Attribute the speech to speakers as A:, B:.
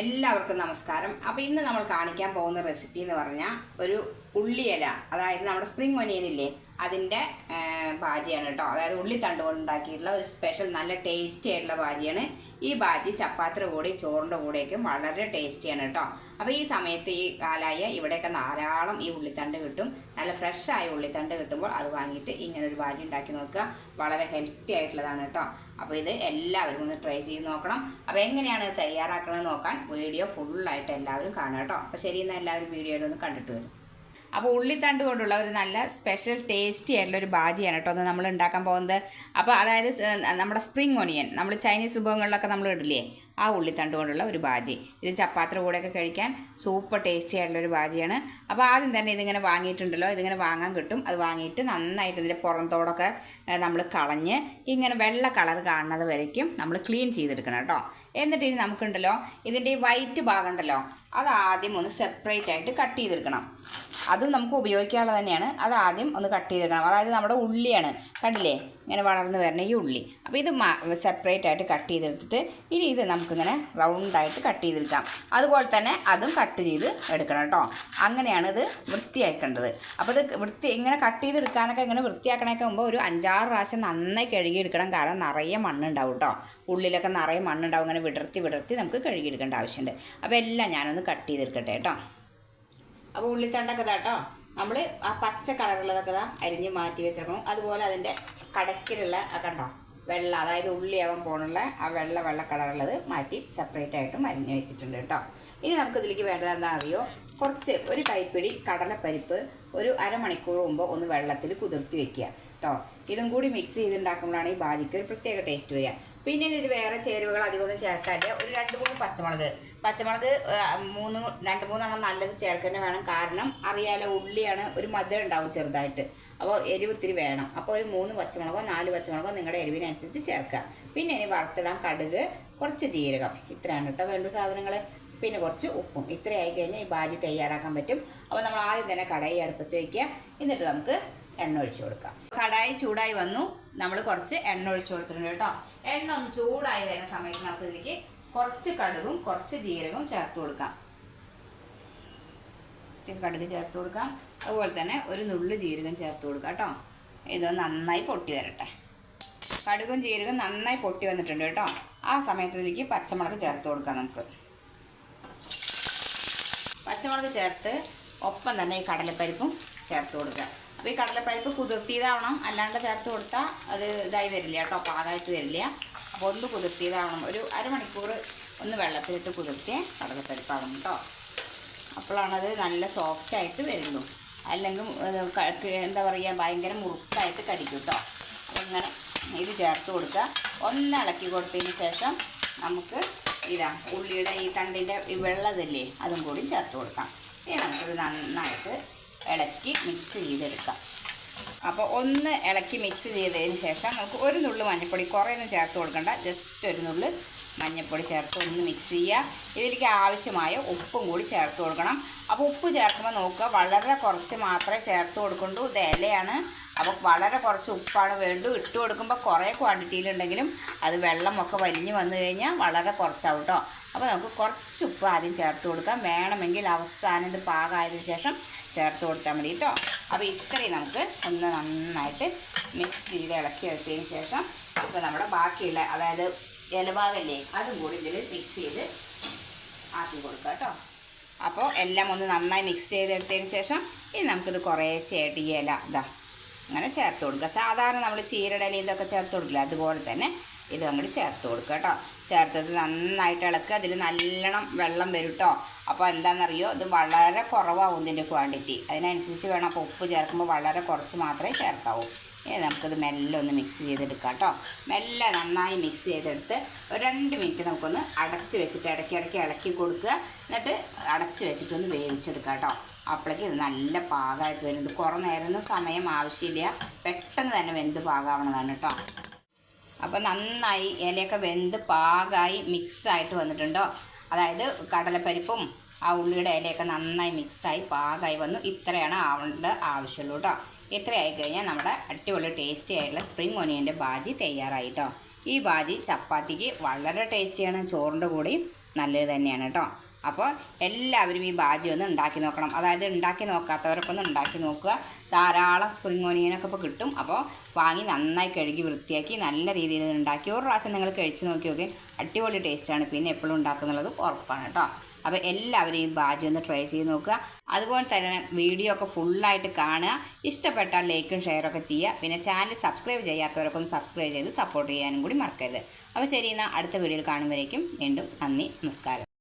A: എല്ലാവർക്കും നമസ്കാരം. അപ്പോൾ ഇന്ന് നമ്മൾ കാണിക്കാൻ പോകുന്ന റെസിപ്പി എന്ന് പറഞ്ഞാൽ ഒരു ഉള്ളിയല. അതായത് നമ്മുടെ സ്പ്രിംഗ് ഒനിയനില്ലേ അതിന്റെ ബാജിയാണ് കേട്ടോ. അതായത് ഉള്ളിത്തണ്ട് കൊണ്ട് ഉണ്ടാക്കിയിട്ടുള്ള ഒരു സ്പെഷ്യൽ നല്ല ടേസ്റ്റി ആയിട്ടുള്ള ബാജിയാണ് ഈ ബാജി ചപ്പാത്തിയുടെ കൂടെ ചോറിന്റെ കൂടെയൊക്കെ വളരെ ടേസ്റ്റിയാണ് കേട്ടോ. അപ്പോൾ ഈ സമയത്ത് ഈ കാലായ ഇവിടെയൊക്കെ ധാരാളം ഈ ഉള്ളിത്തണ്ട് കിട്ടും. നല്ല ഫ്രഷായ ഉള്ളിത്തണ്ട് കിട്ടുമ്പോൾ അത് വാങ്ങിയിട്ട് ഇങ്ങനെ ഒരു ബാജി ഉണ്ടാക്കി നോക്കുക. വളരെ ഹെൽത്തി ആയിട്ടുള്ളതാണ് കേട്ടോ. അപ്പോൾ ഇത് എല്ലാവരും ഒന്ന് ട്രൈ ചെയ്ത് നോക്കണം. അപ്പോൾ എങ്ങനെയാണ് തയ്യാറാക്കണമെന്ന് നോക്കാൻ വീഡിയോ ഫുള്ളായിട്ട് എല്ലാവരും കാണുക കേട്ടോ. അപ്പോൾ ശരി എന്നാൽ എല്ലാവരും വീഡിയോയിലൊന്ന് കണ്ടിട്ട് വരും. അപ്പോൾ ഉള്ളിത്തണ്ട് കൊണ്ടുള്ള ഒരു നല്ല സ്പെഷ്യൽ ടേസ്റ്റി ആയിട്ടുള്ള ഒരു ബാജിയാണ് കേട്ടോ. അത് നമ്മൾ ഉണ്ടാക്കാൻ പോകുന്നത്. അപ്പോൾ അതായത് നമ്മുടെ സ്പ്രിംഗ് ഒനിയൻ നമ്മൾ ചൈനീസ് വിഭവങ്ങളിലൊക്കെ നമ്മൾ ഇടില്ലേ? ആ ഉള്ളിത്തണ്ട് കൊണ്ടുള്ള ഒരു ബാജി ഇത് ചപ്പാത്തിയുടെ കൂടെയൊക്കെ കഴിക്കാൻ സൂപ്പർ ടേസ്റ്റി ആയിട്ടുള്ള ഒരു ബാജിയാണ് അപ്പോൾ ആദ്യം തന്നെ ഇതിങ്ങനെ വാങ്ങിയിട്ടുണ്ടല്ലോ. ഇതിങ്ങനെ വാങ്ങാൻ കിട്ടും. അത് വാങ്ങിയിട്ട് നന്നായിട്ട് ഇതിന്റെ പുറന്തോടൊക്കെ നമ്മൾ കളഞ്ഞ് ഇങ്ങനെ വെള്ള കളർ കാണുന്നത് വരയ്ക്കും. നമ്മൾ ക്ലീൻ ചെയ്തെടുക്കണം കേട്ടോ. എന്നിട്ട് ഇനി നമുക്കുണ്ടല്ലോ ഇതിന്റെ ഈ വൈറ്റ് ഭാഗം ഉണ്ടല്ലോ അത് ആദ്യം ഒന്ന് സെപ്പറേറ്റ് ആയിട്ട് കട്ട് ചെയ്തെടുക്കണം. അതും നമുക്ക് ഉപയോഗിക്കാനുള്ളത് തന്നെയാണ്. അത് ആദ്യം ഒന്ന് കട്ട് ചെയ്തെടുക്കണം. അതായത് നമ്മുടെ ഉള്ളിയാണ്. കണ്ടില്ലേ? ഇങ്ങനെ വളർന്ന് വരുന്ന ഈ ഉള്ളി. അപ്പോൾ ഇത് സെപ്പറേറ്റ് ആയിട്ട് കട്ട് ചെയ്തെടുത്തിട്ട് ഇനി ഇത് നമുക്കിങ്ങനെ റൗണ്ടായിട്ട് കട്ട് ചെയ്തെടുക്കാം. അതുപോലെ തന്നെ അതും കട്ട് ചെയ്ത് എടുക്കണം കേട്ടോ. അങ്ങനെയാണ് ഇത് വൃത്തിയാക്കേണ്ടത്. അപ്പോൾ ഇത് വൃത്തി ഇങ്ങനെ കട്ട് ചെയ്തെടുക്കാനൊക്കെ ഇങ്ങനെ വൃത്തിയാക്കണമൊക്കെ മുമ്പ് ഒരു അഞ്ചാറ് പ്രാവശ്യം നന്നായി കഴുകിയെടുക്കണം. കാരണം നിറയെ മണ്ണുണ്ടാവും കേട്ടോ. ഉള്ളിലൊക്കെ നിറയെ മണ്ണുണ്ടാവും. ഇങ്ങനെ വിടർത്തി വിടർത്തി നമുക്ക് കഴുകിയെടുക്കേണ്ട ആവശ്യമുണ്ട്. അപ്പോൾ എല്ലാം ഞാനൊന്ന് കട്ട് ചെയ്തെടുക്കട്ടെ കേട്ടോ. അപ്പോൾ ഉള്ളിത്തണ്ടൊക്കെ കേട്ടോ. നമ്മൾ ആ പച്ച കളറുള്ളതൊക്കെ ഇതാ അരിഞ്ഞ് മാറ്റി വെച്ചിരിക്കണം അതുപോലെ അതിന്റെ കടക്കിലുള്ള കണ്ടോ? വെള്ള അതായത് ഉള്ളിയാവാൻ പോണുള്ള ആ വെള്ള വെള്ള കളറുള്ളത് മാറ്റി സെപ്പറേറ്റ് ആയിട്ടും അരിഞ്ഞ് വെച്ചിട്ടുണ്ട് കേട്ടോ. ഇനി നമുക്ക് ഇതിലേക്ക് വേണ്ടത് എന്താ അറിയോ? കുറച്ച് ഒരു കൈപ്പിടി കടലപ്പരിപ്പ് ഒരു അരമണിക്കൂർ മുമ്പ് ഒന്ന് വെള്ളത്തിൽ കുതിർത്തി വെക്കുക കേട്ടോ. ഇതും കൂടി മിക്സ് ചെയ്തുണ്ടാക്കുമ്പോഴാണ് ഈ ബാജിക്ക് ഒരു പ്രത്യേക ടേസ്റ്റ് വരിക. പിന്നെ ഇതിൽ വേറെ ചേരുവകൾ അധികമൊന്നും ചേർക്കാതെ ഒരു രണ്ട് മൂന്ന് പച്ചമുളക്. പച്ചമുളക് മൂന്ന് രണ്ട് മൂന്നെണ്ണം നല്ലത് ചേർക്കാൻ വേണം. കാരണം അറിയാലോ ഉള്ളിയാണ് ഒരു മധുരം ഉണ്ടാവും ചെറുതായിട്ട്. അപ്പോൾ എരിവ് ഇത്തിരി വേണം. അപ്പോൾ ഒരു മൂന്ന് പച്ചമുളകോ നാല് പച്ചമുളകോ നിങ്ങളുടെ എരിവിനനുസരിച്ച് ചേർക്കുക. പിന്നെ ഇനി വറുത്തിടാൻ കടുക് കുറച്ച് ജീരകം. ഇത്രയാണ് കേട്ടോ വേണ്ട സാധനങ്ങൾ പിന്നെ കുറച്ച് ഉപ്പും. ഇത്രയായി കഴിഞ്ഞാൽ ഈ ബാജി തയ്യാറാക്കാൻ പറ്റും. അപ്പോൾ നമ്മൾ ആദ്യം തന്നെ കടായി അടുപ്പത്ത് വയ്ക്കുക എന്നിട്ട് നമുക്ക് എണ്ണ ഒഴിച്ചു കൊടുക്കാം. കടായി ചൂടായി വന്നു. നമ്മൾ കുറച്ച് എണ്ണ ഒഴിച്ചു കൊടുത്തിട്ടുണ്ട് കേട്ടോ. എണ്ണ ഒന്ന് ചൂടായി വരുന്ന സമയത്ത് നമുക്ക് ഇതിലേക്ക് കുറച്ച് കടുകും കുറച്ച് ജീരകവും ചേർത്ത് കൊടുക്കാം. കടുക് ചേർത്ത് കൊടുക്കാം. അതുപോലെ തന്നെ ഒരു നുള്ളു ജീരകം ചേർത്ത് കൊടുക്കാം കേട്ടോ. ഇത് നന്നായി പൊട്ടി വരട്ടെ. കടുകും ജീരകം നന്നായി പൊട്ടി വന്നിട്ടുണ്ട് കേട്ടോ. ആ സമയത്തിലേക്ക് പച്ചമുളക് ചേർത്ത് കൊടുക്കാം നമുക്ക്. പച്ചമുളക് ചേർത്ത് ഒപ്പം തന്നെ ഈ കടലപ്പരിപ്പും ചേർത്ത് കൊടുക്കുക അപ്പോൾ ഈ കടലപ്പരിപ്പ് കുതിർത്തിയതാവണം. അല്ലാണ്ട് ചേർത്ത് കൊടുത്താൽ അത് ഇതായി വരില്ല കേട്ടോ. പാകമായിട്ട് വരില്ല. അപ്പോൾ ഒന്ന് കുതിർത്തിയതാവണം. ഒരു അരമണിക്കൂർ ഒന്ന് വെള്ളത്തിലിട്ട് കുതിർത്തിയ കടലപ്പരിപ്പാവണം കേട്ടോ. അപ്പോഴാണത് നല്ല സോഫ്റ്റ് ആയിട്ട് വരുള്ളൂ. അല്ലെങ്കിൽ എന്താ പറയുക ഭയങ്കര മുറുക്കായിട്ട് കടിക്കും കേട്ടോ. അപ്പോൾ ഇങ്ങനെ ഇത് ചേർത്ത് കൊടുക്കുക. ഒന്ന് ഇളക്കി കൊടുത്തതിന് ശേഷം നമുക്ക് ഇതാ ഉള്ളിയുടെ ഈ തണ്ടിന്റെ ഈ വെള്ളതില്ലേ അതും കൂടി ചേർത്ത് കൊടുക്കാം. ഇനി നമുക്കിത് നന്നായിട്ട് ഇളക്കി മിക്സ് ചെയ്തെടുക്കാം. അപ്പോൾ ഒന്ന് ഇളക്കി മിക്സ് ചെയ്തതിന് ശേഷം നമുക്ക് ഒരു നുള്ളു മഞ്ഞൾപ്പൊടി കുറേയൊന്നും ചേർത്ത് കൊടുക്കണ്ട. ജസ്റ്റ് ഒരു നുള്ളു മഞ്ഞൾപ്പൊടി ചേർത്ത് ഒന്ന് മിക്സ് ചെയ്യുക. ഇതിലേക്ക് ആവശ്യമായ ഉപ്പും കൂടി ചേർത്ത് കൊടുക്കണം. അപ്പോൾ ഉപ്പ് ചേർക്കുമ്പോൾ നോക്കുക വളരെ കുറച്ച് മാത്രമേ ചേർത്ത് കൊടുക്കുള്ളൂ ഇത് ഇലയാണ്. അപ്പോൾ വളരെ കുറച്ച് ഉപ്പാണ് വേണ്ടു ഇട്ട് കൊടുക്കുമ്പോൾ കുറേ ക്വാണ്ടിറ്റിയിലുണ്ടെങ്കിലും അത് വെള്ളമൊക്കെ വലിഞ്ഞ് വന്നു കഴിഞ്ഞാൽ വളരെ കുറച്ചാവും കേട്ടോ അപ്പോൾ നമുക്ക് കുറച്ച് ഉപ്പ് ആദ്യം ചേർത്ത് കൊടുക്കാം. വേണമെങ്കിൽ അവസാനം ഇത് പാകമായതിനു ശേഷം ചേർത്ത് കൊടുത്താൽ മതി കേട്ടോ അപ്പോൾ ഇത്രയും നമുക്ക് ഒന്ന് നന്നായിട്ട് മിക്സ് ചെയ്ത് ഇളക്കി എടുത്തതിന് ശേഷം ഇപ്പോൾ നമ്മുടെ ബാക്കിയുള്ള അതായത് ഇലഭാഗല്ലേ അതും കൂടി ഇതിൽ മിക്സ് ചെയ്ത് ആക്കി കൊടുക്കുക കേട്ടോ അപ്പോൾ എല്ലാം ഒന്ന് നന്നായി മിക്സ് ചെയ്തെടുത്തതിന് ശേഷം ഇനി നമുക്കിത് കുറേശ്ശെയായിട്ട് ഈ ഇല ഇതാ അങ്ങനെ ചേർത്ത് കൊടുക്കുക. സാധാരണ നമ്മൾ ചീരയുടെ ഇല ഇതൊക്കെ ചേർത്ത് കൊടുക്കില്ല? അതുപോലെ തന്നെ ഇത് അങ്ങോട്ട് ചേർത്ത് കൊടുക്കുക കേട്ടോ. ചേർത്തത് നന്നായിട്ട് ഇളക്കുക അതിൽ നല്ലോണം വെള്ളം വരും കേട്ടോ. അപ്പോൾ എന്താണെന്നറിയോ? ഇത് വളരെ കുറവാകും ഇതിന്റെ ക്വാണ്ടിറ്റി. അതിനനുസരിച്ച് വേണം അപ്പോൾ ഉപ്പ് ചേർക്കുമ്പോൾ വളരെ കുറച്ച് മാത്രമേ ചേർക്കാവൂ. ഇനി നമുക്കിത് മെല്ലെ ഒന്ന് മിക്സ് ചെയ്തെടുക്കാം കേട്ടോ. മെല്ലെ നന്നായി മിക്സ് ചെയ്തെടുത്ത് ഒരു രണ്ട് മിനിറ്റ് നമുക്കൊന്ന് അടച്ച് വെച്ചിട്ട് ഇടയ്ക്ക് ഇടയ്ക്ക് ഇളക്കി കൊടുക്കുക. എന്നിട്ട് അടച്ച് വെച്ചിട്ടൊന്ന് വേവിച്ചെടുക്കാം കേട്ടോ. അപ്പോഴേക്ക് ഇത് നല്ല പാകമായിട്ട് വരുന്നത് കുറേ നേരമൊന്നും സമയം ആവശ്യമില്ല. പെട്ടെന്ന് തന്നെ വെന്ത് പാകാവണതാണ് കേട്ടോ. അപ്പോൾ നന്നായി ഇലയൊക്കെ വെന്ത് പാകമായി മിക്സായിട്ട് വന്നിട്ടുണ്ടോ. അതായത് കടലപ്പരിപ്പും ആ ഉള്ളിയുടെ ഇലയൊക്കെ നന്നായി മിക്സായി പാകമായി വന്നു. ഇത്രയാണ് ആവേണ്ട ആവശ്യമുള്ളൂ കേട്ടോ. ഇത്രയായി കഴിഞ്ഞാൽ നമ്മുടെ അടിപൊളി ടേസ്റ്റി ആയിട്ടുള്ള സ്പ്രിംഗ് ഒനിയന്റെ ബാജി തയ്യാറായി കേട്ടോ. ഈ ബാജി ചപ്പാത്തിക്ക് വളരെ ടേസ്റ്റിയാണ് ചോറിന്റെ കൂടെയും നല്ലത് തന്നെയാണ് കേട്ടോ. അപ്പോൾ എല്ലാവരും ഈ ബാജി ഒന്ന് ഉണ്ടാക്കി നോക്കണം. അതായത് ഉണ്ടാക്കി നോക്കാത്തവരൊക്കെ ഒന്ന് ഉണ്ടാക്കി നോക്കുക. ധാരാളം സ്പ്രിംഗ് ഓനിയനൊക്കെ ഇപ്പോൾ കിട്ടും. അപ്പോൾ വാങ്ങി നന്നായി കഴുകി വൃത്തിയാക്കി നല്ല രീതിയിൽ ഉണ്ടാക്കി. ഒരു പ്രാവശ്യം നിങ്ങൾ കഴിച്ച് നോക്കി നോക്കി. അടിപൊളി ടേസ്റ്റാണ് പിന്നെ എപ്പോഴും ഉണ്ടാക്കുന്നുള്ളത് ഉറപ്പാണ് കേട്ടോ. അപ്പോൾ എല്ലാവരും ഈ ബാജി ഒന്ന് ട്രൈ ചെയ്ത് നോക്കുക. അതുപോലെ തന്നെ വീഡിയോ ഒക്കെ ഫുള്ളായിട്ട് കാണുക. ഇഷ്ടപ്പെട്ടാൽ ലൈക്കും ഷെയറൊക്കെ ചെയ്യുക. പിന്നെ ചാനൽ സബ്സ്ക്രൈബ് ചെയ്യാത്തവരൊക്കെ ഒന്ന് സബ്സ്ക്രൈബ് ചെയ്ത് സപ്പോർട്ട് ചെയ്യാനും കൂടി മറക്കരുത്. അപ്പോൾ ശരി എന്നാൽ അടുത്ത വീഡിയോയിൽ കാണുമ്പോഴേക്കും വീണ്ടും നന്ദി നമസ്കാരം.